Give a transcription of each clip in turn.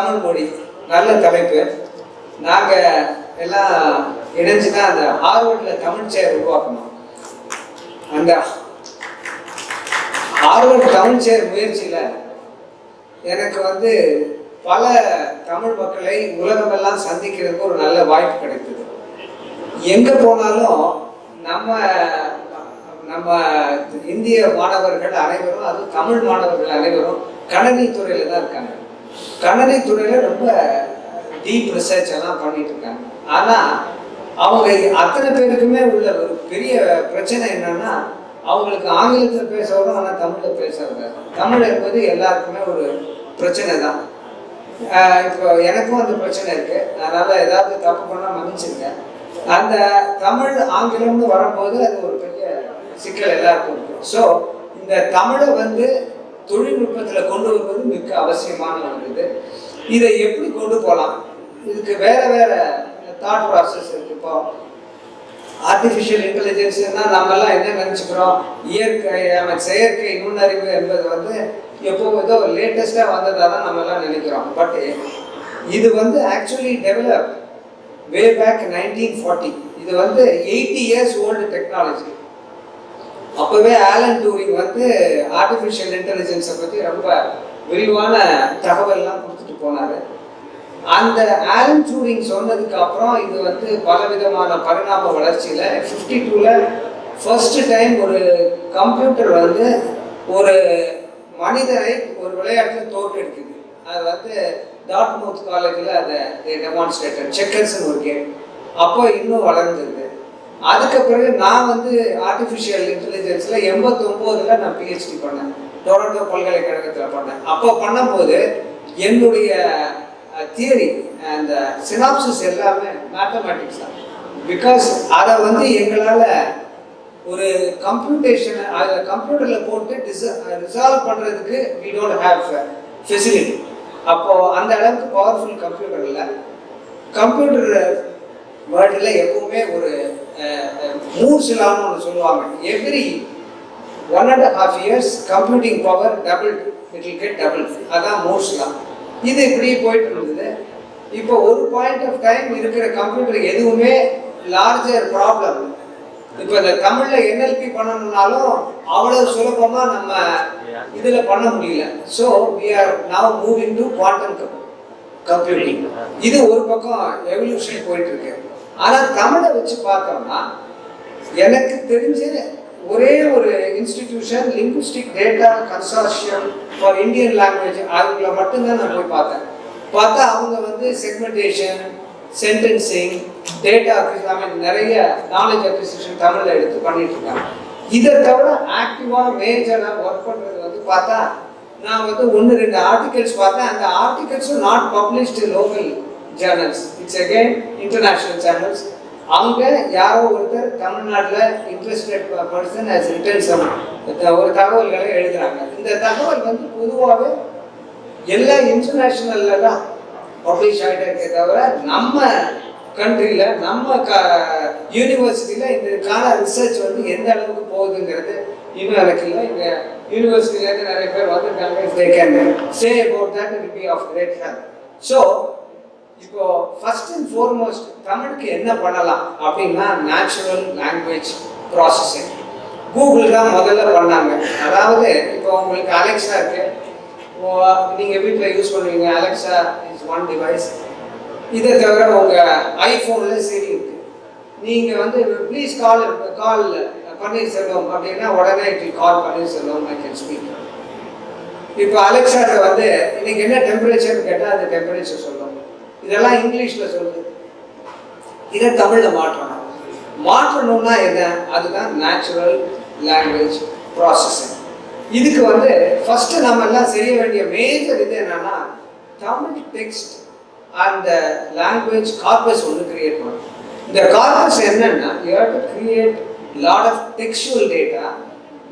தமிழ் மொழி நல்ல தலைப்பு. நாங்கள் எல்லாம் இணைஞ்சு தான் அந்த ஹார்வர்டில் தமிழ் சேர் உருவாக்கணும். அந்த ஹார்வர்ட் தமிழ் சேர் முயற்சியில் எனக்கு வந்து பல தமிழ் மக்களை உலகமெல்லாம் சந்திக்கிறதுக்கு ஒரு நல்ல வாய்ப்பு கிடைத்தது. எங்கே போனாலும் நம்ம நம்ம இந்திய மாணவர்கள் அனைவரும் அதுவும் தமிழ் மாணவர்கள் அனைவரும் கணனி துறையில் தான் இருக்காங்க. கணனி துறையில் ரொம்ப டீப் ரிசர்ச் எல்லாம் பண்ணிட்டு இருக்காங்க. ஆனால் அவங்க அத்தனை பேருக்குமே உள்ள ஒரு பெரிய பிரச்சனை என்னன்னா அவங்களுக்கு ஆங்கிலத்தில் பேசுறதும் ஆனால் தமிழில் பேசுறது தமிழ் என்பது எல்லாருக்குமே ஒரு பிரச்சனை தான். ஆஹ் இப்போ எனக்கும் அந்த பிரச்சனை இருக்கு. அதனால ஏதாவது தப்பு பண்ணால் மன்னிச்சிருங்க. அந்த தமிழ் ஆங்கிலம்னு வரும்போது அது ஒரு பெரிய சிக்கல் எல்லாருக்கும் இருக்கும் ஸோ இந்த தமிழை வந்து தொழில்நுட்பத்தில் கொண்டு வருவது மிக அவசியமான ஒன்று இது. இதை எப்படி கொண்டு போகலாம் இதுக்கு வேற வேற தாட் ப்ராசஸ் இருக்கு இப்போ. ஆர்டிஃபிஷியல் இன்டெலிஜென்ஸ்னா நம்மெல்லாம் என்ன நினச்சிக்கிறோம்? இயற்கை நம்ம செயற்கை நுண்ணறிவு என்பது வந்து எப்போ ஏதோ லேட்டஸ்ட்டாக வந்ததாக தான் நம்மெல்லாம் நினைக்கிறோம். பட் இது வந்து actually develop way back nineteen forty இது வந்து எயிட்டி இயர்ஸ் ஓல்டு டெக்னாலஜி அப்போவே ஆலன் டூரிங் வந்து ஆர்டிஃபிஷியல் இன்டெலிஜென்ஸை பற்றி ரொம்ப விரிவான தகவல்லாம் கொடுத்துட்டு போனார். அந்த ஆலன் டூரிங் சொன்னதுக்கு அப்புறம் இது வந்து பல விதமான பரிணாம வளர்ச்சியில் ஃபிஃப்டி டூவில் ஃபர்ஸ்ட் டைம் ஒரு கம்ப்யூட்டர் வந்து ஒரு மனிதரை ஒரு விளையாட்டில் தோற்றெடுக்குது அது வந்து டாட்மவுத் காலேஜில் அதை டெமான்ஸ்ட்ரேட்டர் செக்கர்ஸ்னு ஒரு கேம் அப்போ இன்னும் வளர்ந்துருது அதுக்கு பிறகு நான் வந்து ஆர்டிஃபிஷியல் இன்டெலிஜென்ஸில் எண்பத்தொம்போதில் நான் பிஹெச்டி பண்ணேன். டொரண்டோ பல்கலைக்கழகத்தில் பண்ணேன். அப்போ பண்ணும்போது என்னுடைய தியரி அந்த சினாப்சிஸ் எல்லாமே மேத்தமேட்டிக்ஸ் தான். பிகாஸ் அதை வந்து எங்களால் ஒரு கம்ப்யூட்டேஷன் அதில் கம்ப்யூட்டரில் போட்டு டிச ரிசால்வ் பண்ணுறதுக்கு வி டோன்ட் ஹேவ் ஃபெசிலிட்டி அப்போது அந்த அளவுக்கு பவர்ஃபுல் கம்ப்யூட்டர் இல்லை. கம்ப்யூட்டர் வேர்ல்டில் எப்பவுமே ஒரு மூர்சிலான்னு ஒன்று சொல்லுவாங்க. Every one and half years computing power double it will get double அதான் மூர்ஸ்லா இது இப்படி போயிட்டு இருந்தது. இப்போ ஒரு பாயிண்ட் ஆஃப் டைம் இருக்கிற கம்ப்யூட்டர் எதுவுமே லார்ஜர் ப்ராப்ளம் இப்போ இந்த தமிழில் என்எல்பி பண்ணணும்னாலும் அவ்வளோ சுலபமாக நம்ம இதில் பண்ண முடியல. So we are now moving to quantum computing இது ஒரு பக்கம் எவல்யூஷன் போயிட்டு இருக்கு. ஆனால் தமிழை வச்சு பார்த்தோம்னா எனக்கு தெரிஞ்ச ஒரே ஒரு institution linguistic data consortium for Indian language அவங்கள மட்டும்தான் நான் போய் பார்த்தேன். பார்த்தா அவங்க வந்து செக்மெண்டேஷன் சென்டென்சிங் டேட்டா ஐ நிறைய நாலேஜ் அக்ரிசேஷன் தமிழில் எடுத்து பண்ணிட்டு இருக்காங்க. இதை தவிர ஆக்டிவாக மேஜராக ஒர்க் பண்ணுறது வந்து பார்த்தா நான் வந்து ஒன்று ரெண்டு ஆர்டிகல்ஸ் பார்த்தேன். அந்த ஆர்டிகல்ஸும் not published local journals it's again international channels அவங்க யாரோ ஒருத்தர் தமிழ்நாட்டில் interested person has written some ஒரு தகவல்களை எழுதுகிறாங்க இந்த தகவல் வந்து பொதுவாகவே எல்லா இன்டர்நேஷ்னலில் தான் பப்ளிஷ் ஆகிட்டே இருக்கே தவிர நம்ம கண்ட்ரியில் நம்ம க யூனிவர்சிட்டியில் இதுக்கான ரிசர்ச் வந்து எந்த அளவுக்கு போகுதுங்கிறது இன்னும் எனக்கு இல்லை. இங்கே யூனிவர்சிட்டியிலேருந்து நிறைய பேர் வந்து they can say about that it be of great help so இப்போ ஃபர்ஸ்ட் அண்ட் ஃபோர்மோஸ்ட் தமிழுக்கு என்ன பண்ணலாம் அப்படின்னா நேச்சுரல் லாங்குவேஜ் ப்ராசஸிங் கூகுள் தான் முதல்ல பண்ணாங்க. அதாவது இப்போ உங்களுக்கு அலெக்ஸா இருக்கு. நீங்கள் வீட்டில் யூஸ் பண்ணுவீங்க. அலெக்ஸா இஸ் ஒன் டிவைஸ் இதை தவிர உங்கள் ஐஃபோனில் சரி இருக்கு. நீங்கள் வந்து ப்ளீஸ் கால் கால் பன்னீர்செல்வம் அப்படின்னா உடனே it call Panneerselvam I can speak இப்போ அலெக்ஸாவில் வந்து இன்னைக்கு என்ன டெம்பரேச்சர்னு கேட்டால் அந்த டெம்பரேச்சர் சொல்லுங்கள் இதெல்லாம் இங்கிலீஷில் சொல்லுது இதை தமிழில் மாற்றணும். மாற்றணும்னா என்ன? அதுதான் நேச்சுரல் லாங்குவேஜ் ப்ராசஸிங் இதுக்கு வந்து ஃபஸ்ட்டு நம்ம எல்லாம் செய்ய வேண்டிய மேஜர் இது என்னன்னா தமிழ் டெக்ஸ்ட் அந்த லாங்குவேஜ் கார்பஸ் ஒன்று கிரியேட் பண்ணணும். இந்த கார்பஸ் என்னன்னா you have to create lot of textual data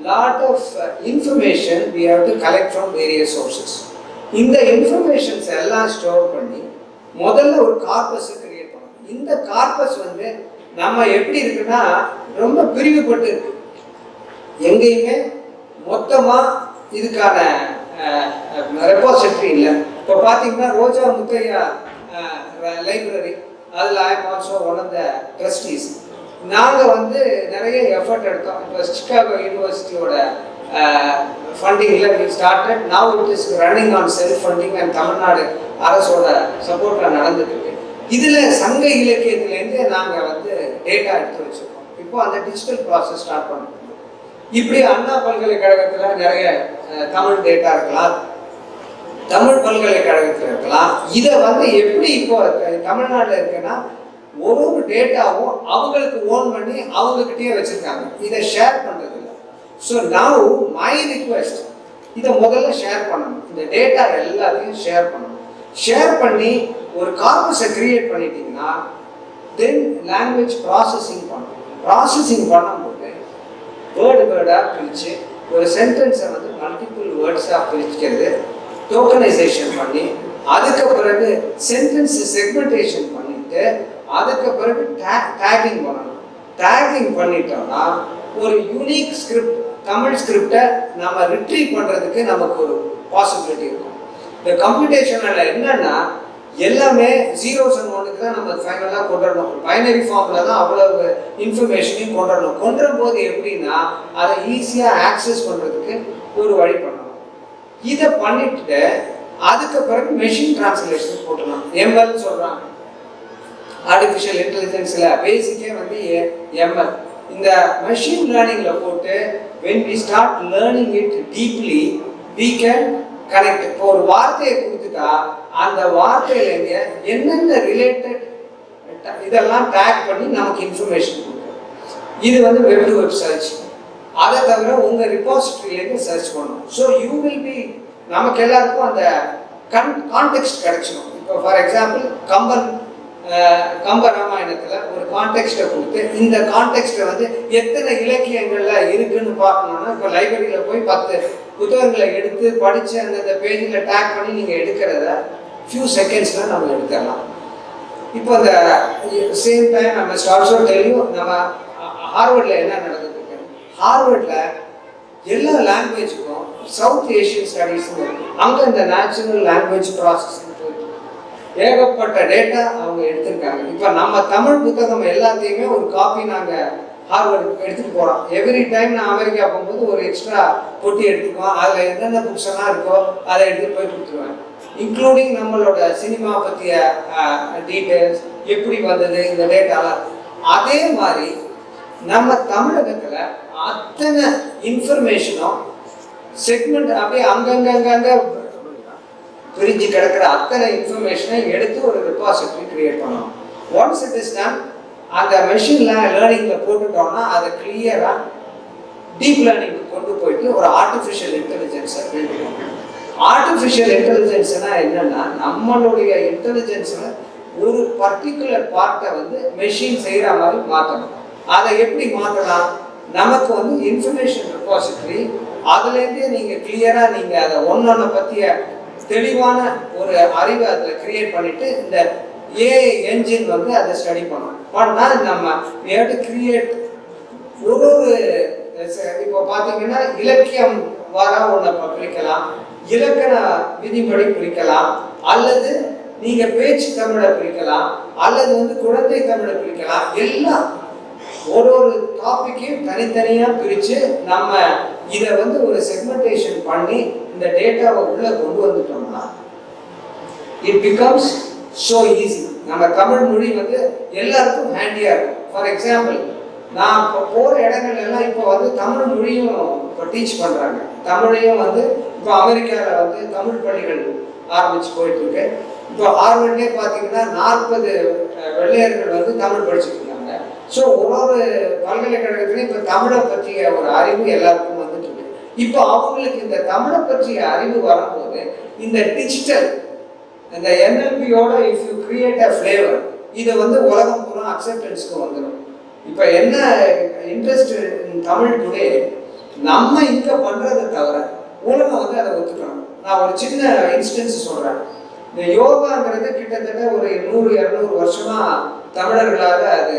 lot of information we have to collect from various sources இந்த இன்ஃபர்மேஷன்ஸ் எல்லாம் ஸ்டோர் பண்ணி முதல்ல ஒரு கார்பஸ் கிரியேட் பண்ணணும். இந்த கார்பஸ் வந்து நம்ம எப்படி இருக்குன்னா ரொம்ப பிரிவுபட்டு இருக்கு. எங்கேயுமே மொத்தமாக இதுக்கான ரெப்பாசிட்டரி இல்லை. இப்போ பார்த்தீங்கன்னா ரோஜா முத்தையா லைப்ரரி அதில் I am also one of the trustees நாங்கள் வந்து நிறைய எஃபர்ட் எடுத்தோம். இப்போ சிக்காகோ யூனிவர்சிட்டியோட ஃபண்டிங்கில் we started now it is running on self funding and Tamil Nadu அரசோட சப்போர்ட்டில் நடந்துட்டுருக்கு. இதில் சங்க இலக்கியத்துலேருந்து நாங்கள் வந்து டேட்டா எடுத்து வச்சுருக்கோம். இப்போ அந்த டிஜிட்டல் ப்ராசஸ் ஸ்டார்ட் பண்ணிருக்கோம். இப்படி அண்ணா பல்கலைக்கழகத்தில் நிறைய தமிழ் டேட்டா இருக்கலாம். தமிழ் பல்கலைக்கழகத்தில் இருக்கலாம். இதை வந்து எப்படி இப்போ தமிழ்நாட்டில் இருக்குன்னா ஒரு ஒரு டேட்டாவும் அவங்களுக்கு ஓன் பண்ணி அவங்கக்கிட்டேயே வச்சுருக்காங்க. இதை ஷேர் பண்ணுறது ஸோ நவ் மை ரிக்வெஸ்ட் இதை முதல்ல ஷேர் பண்ணணும். இந்த டேட்டா எல்லாத்தையும் ஷேர் பண்ணணும். ஷேர் பண்ணி ஒரு கார்பஸை கிரியேட் பண்ணிட்டீங்கன்னா தென் லாங்குவேஜ் ப்ராசஸிங் பண்ணணும். ப்ராசஸிங் பண்ணும்போது வேர்டு வேர்டாக பிரித்து ஒரு சென்டென்ஸை வந்து மல்டிபிள் வேர்ட்ஸாக பிரிக்கிறது டோக்கனைசேஷன் பண்ணி அதுக்கு பிறகு சென்டென்ஸ் செக்மெண்டேஷன் பண்ணிட்டு அதுக்கு பிறகு டேகிங் பண்ணணும். டேகிங் பண்ணிட்டோம்னா ஒரு யூனிக் ஸ்கிரிப்ட் தமிழ் ஸ்கிரிப்டை நம்ம ரிட்ரீவ் பண்ணுறதுக்கு நமக்கு ஒரு பாசிபிலிட்டி இருக்கும். இந்த கம்ப்யூட்டேஷனில் என்னன்னா எல்லாமே ஜீரோஸ் அண்ட் ஒன்றுக்கு தான் நம்ம ஃபைனலாக கொண்டுடணும் பைனரி ஃபார்மில் தான் அவ்வளவு இன்ஃபர்மேஷனையும் கொண்டுடணும் கொண்டுற போது எப்படின்னா அதை ஈஸியாக ஆக்சஸ் பண்ணுறதுக்கு ஒரு வழி பண்ணணும். இதை பண்ணிட்டு அதுக்கு பிறகு மெஷின் டிரான்ஸ்லேஷன் போட்டுடலாம். எம்எல் சொல்கிறாங்க ஆர்டிஃபிஷியல் இன்டெலிஜென்ஸில் பேசிக்கே வந்து எம்எல் இந்த மெஷின் லேர்னிங்கில் போட்டு when we start learning it deeply we can connect இப்போ ஒரு வார்த்தையை கொடுத்துட்டா அந்த வார்த்தையிலேருந்து என்னென்ன ரிலேட்டட் இதெல்லாம் டேக் பண்ணி நமக்கு இன்ஃபர்மேஷன் கொடுக்கும். இது வந்து வெப் டு வெப் சர்ச் அதை தவிர உங்கள் ரிப்பாசிட்டரியிலேருந்து சர்ச் பண்ணணும். ஸோ யூ வில் பி நமக்கு எல்லாருக்கும் அந்த கன் கான்டெக்ட் கிடைச்சிடும் இப்போ ஃபார் எக்ஸாம்பிள் கம்பன் கம்ப ராமாயணத்தில் ஒரு கான்டெக்ட்டை கொடுத்து இந்த கான்டெக்ட்டை வந்து எத்தனை இலக்கியங்களில் இருக்குன்னு பார்க்கணுன்னா இப்போ லைப்ரரியில் போய் பத்து புத்தகங்களை எடுத்து படித்து அந்தந்த பேஜில் டேக் பண்ணி நீங்கள் எடுக்கிறத ஃபியூ செகண்ட்ஸில் நம்ம எடுத்துடலாம். இப்போ இந்த சேம் டைம் நம்ம ஆல்சோ தெரியும் நம்ம ஹார்வர்டில் என்ன நடந்துருக்கு ஹார்வர்டில் எல்லா லாங்குவேஜுக்கும் சவுத் ஏஷியன் ஸ்டடீஸும் இருக்கு. அங்கே இந்த நேச்சுரல் லாங்குவேஜ் ப்ராசஸிங் ஏகப்பட்ட டேட்டா அவங்க எடுத்திருக்காங்க. இப்போ நம்ம தமிழ் புத்தகம் எல்லாத்தையுமே ஒரு காப்பி நாங்கள் ஹார்வர்டுக்கு எடுத்துகிட்டு போகிறோம் எவ்ரி டைம் நான் அமெரிக்கா போகும்போது ஒரு எக்ஸ்ட்ரா பொட்டி எடுத்துக்குவோம். அதில் என்னென்ன புக்ஸ் எல்லாம் இருக்கோ அதை எடுத்துகிட்டு போய் கொடுத்துருவேன். இன்க்ளூடிங் நம்மளோட சினிமா பற்றிய டீட்டெயில்ஸ் எப்படி வந்தது இந்த டேட்டாலாம் அதே மாதிரி நம்ம தமிழகத்தில் அத்தனை இன்ஃபர்மேஷனும் செக்மெண்ட் அப்படியே அங்கங்கங்கங்க பிரிஞ்சு கிடக்கிற அத்தனை இன்ஃபர்மேஷனை எடுத்து ஒரு ரெபாசிட்டரி கிரியேட் பண்ணணும். ஒன்ஸ் இட் இஸ் டன் அந்த மெஷினில் லேர்னிங்கில் போட்டுட்டோம்னா அதை கிளியராக டீப் லேர்னிங்க்கு கொண்டு போயிட்டு ஒரு ஆர்டிஃபிஷியல் இன்டெலிஜென்ஸை பில்ட் பண்ணணும். ஆர்டிஃபிஷியல் இன்டெலிஜென்ஸ்னா என்னன்னா நம்மளுடைய இன்டெலிஜென்ஸில் ஒரு பர்டிகுலர் பார்ட்டை வந்து மெஷின் செய்கிற மாதிரி மாற்றணும் அதை எப்படி மாற்றலாம் நமக்கு வந்து இன்ஃபர்மேஷன் ரெபாசிட்டரி அதுலேருந்தே நீங்கள் கிளியராக நீங்கள் அதை ஒன்னொன்னை பற்றிய தெளிவான ஒரு அறிவை அதில் கிரியேட் பண்ணிட்டு இந்த ஏஐ என்ஜின் வந்து அதை ஸ்டடி பண்ணணும். பண்ணால் நம்ம டு கிரியேட் ஒரு ஒரு இப்போ பார்த்தீங்கன்னா இலக்கியம் வர ஒன்றை பிரிக்கலாம். இலக்கண விதிப்படி பிரிக்கலாம். அல்லது நீங்கள் பேச்சு தமிழை பிரிக்கலாம். அல்லது வந்து குழந்தை தமிழை பிரிக்கலாம். எல்லாம் ஒரு ஒரு டாப்பிக்கையும் தனித்தனியாக பிரித்து நம்ம இதை வந்து ஒரு செக்மெண்டேஷன் பண்ணி இந்த டேட்டாவை உள்ளே கொண்டு வந்துட்டோம்னா இட் பிகம்ஸ் ஸோ ஈஸி நம்ம தமிழ் மொழி வந்து எல்லாருக்கும் ஹேண்டியாக இருக்கும். ஃபார் எக்ஸாம்பிள் நான் இப்போ போகிற இடங்கள் எல்லாம் இப்போ வந்து தமிழ் மொழியும் இப்போ டீச் பண்ணுறாங்க தமிழையும் வந்து இப்போ அமெரிக்காவில் வந்து தமிழ் பள்ளிகள் ஆரம்பித்து போயிட்டுருக்கு இப்போ ஹார்வர்ட்லேயே பார்த்தீங்கன்னா நாற்பது வெள்ளையர்கள் வந்து தமிழ் படிச்சுருக்காங்க ஸோ ஒரு ஒரு இப்போ தமிழை பற்றிய ஒரு அறிவு எல்லாருக்கும் வந்துட்டு இருக்கு இப்போ அவங்களுக்கு இந்த தமிழை பற்றிய அறிவு வரும்போது இந்த டிஜிட்டல் இந்த என்எல்பியோட if you create a flavour இதை வந்து உலகம் பூரா அக்செப்டன்ஸ்க்கு வந்துடும் இப்போ என்ன இன்ட்ரெஸ்ட் தமிழ் டுடே நம்ம இங்கே பண்ணுறதை தவிர உலகம் வந்து அதை ஒத்துக்கணும். நான் ஒரு சின்ன இன்ஸ்டன்ஸ் சொல்கிறேன் இந்த யோகாங்கிறது கிட்டத்தட்ட ஒரு நூறு இரநூறு வருஷமாக தமிழர்களால் அது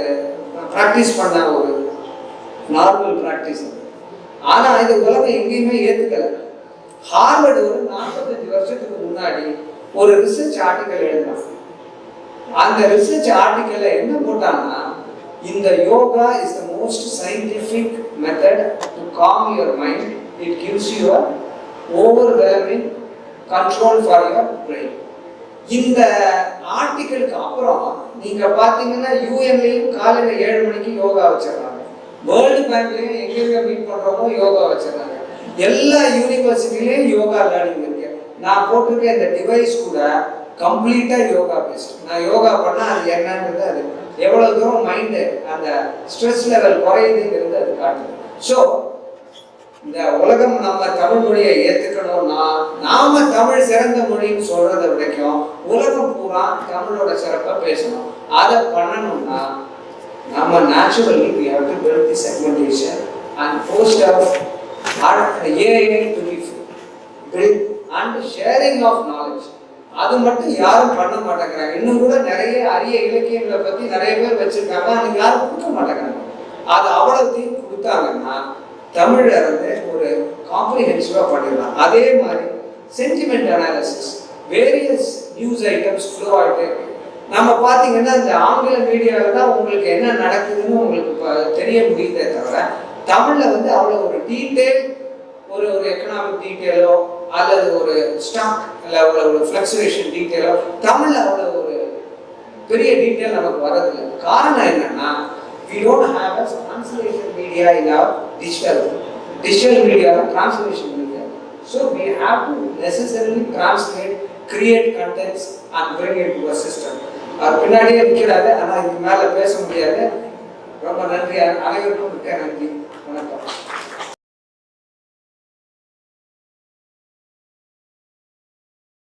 ப்ராக்டிஸ் பண்ண ஒரு நார்மல் ப்ராக்டிஸ் ஆனால் இது உலகம் எங்கேயுமே ஏற்றுக்கலை ஹார்வர்டு ஒரு நாற்பத்தஞ்சு வருஷத்துக்கு முன்னாடி ஒரு ரிசர்ச் ஆர்டிக்கல் எழுதினாங்க. அந்த ரிசர்ச் ஆர்டிக்கல்ல என்ன போட்டாங்கன்னா இந்த yoga is the most scientific method to calm your mind it gives your overwhelming control for your brain இந்த ஆர்டிக்கலுக்கு அப்புறம் நீங்க பாத்தீங்கன்னா யூஎன்லயும் காலையில ஏழு மணிக்கு யோகா வச்சிடறாங்க. வேர்ல்டு பேங்க்லயும் எங்கெங்க மீட் பண்றோமோ யோகா வச்சிடறாங்க. எல்லா யூனிவர்சிட்டிலையும் யோகா லேர்னிங் இருக்கு. நான் போட்டிருக்க இந்த டிவைஸ் கூட கம்ப்ளீட்டா யோகா பேஸ்ட் நான் யோகா பண்ணா அது என்னன்றது அது எவ்வளவு தூரம் மைண்டு அந்த ஸ்ட்ரெஸ் லெவல் குறையுதுங்கிறது அது காட்டுது. ஸோ இந்த உலகம் நம்ம தமிழ் மொழியை ஏற்றுக்கணும்னா நாம தமிழ் சிறந்த மொழின்னு சொல்றதை வரைக்கும் உலகம் பூரா தமிழோட சிறப்பை பேசணும். அதை பண்ணணும்னா நம்ம naturally we have to build the segmentation and post of AI to be build and sharing of knowledge அது மட்டும் யாரும் பண்ண மாட்டேங்கிறாங்க. இன்னும் கூட நிறைய அரிய இலக்கியங்களை பற்றி நிறைய பேர் வச்சிருக்காங்க. அது யாரும் கொடுக்க மாட்டேங்கிறாங்க. அது அவ்வளவுத்தையும் கொடுத்தாங்கன்னா தமிழை வந்து ஒரு காம்ப்ரிஹென்சிவாக பண்ணிடலாம் அதே மாதிரி sentiment analysis various news items flow ஆகிட்டே இருக்கு நம்ம பார்த்தீங்கன்னா இந்த ஆங்கில மீடியாவில் தான் உங்களுக்கு என்ன நடக்குதுன்னு உங்களுக்கு தெரிய முடியுதே தவிர தமிழில் வந்து அவ்வளோ ஒரு டீட்டெயில் ஒரு ஒரு எக்கனாமிக் டீட்டெயிலோ அல்லது ஒரு ஸ்டாக் இல்லை ஒரு ஒரு ஃப்ளக்சுவேஷன் டீட்டெயிலோ தமிழில் அவ்வளோ ஒரு பெரிய டீட்டெயில் நமக்கு வரதில்லை காரணம் என்னன்னா we don't have a translation media in our digital digital media translation media so we have to necessarily translate create contents and bring it to a system அவர் பின்னாடியே நிற்கிறாரு ஆனால் இதுக்கு மேலே பேச முடியாது ரொம்ப நன்றி அனைவருக்கும் மிக்க நன்றி வணக்கம்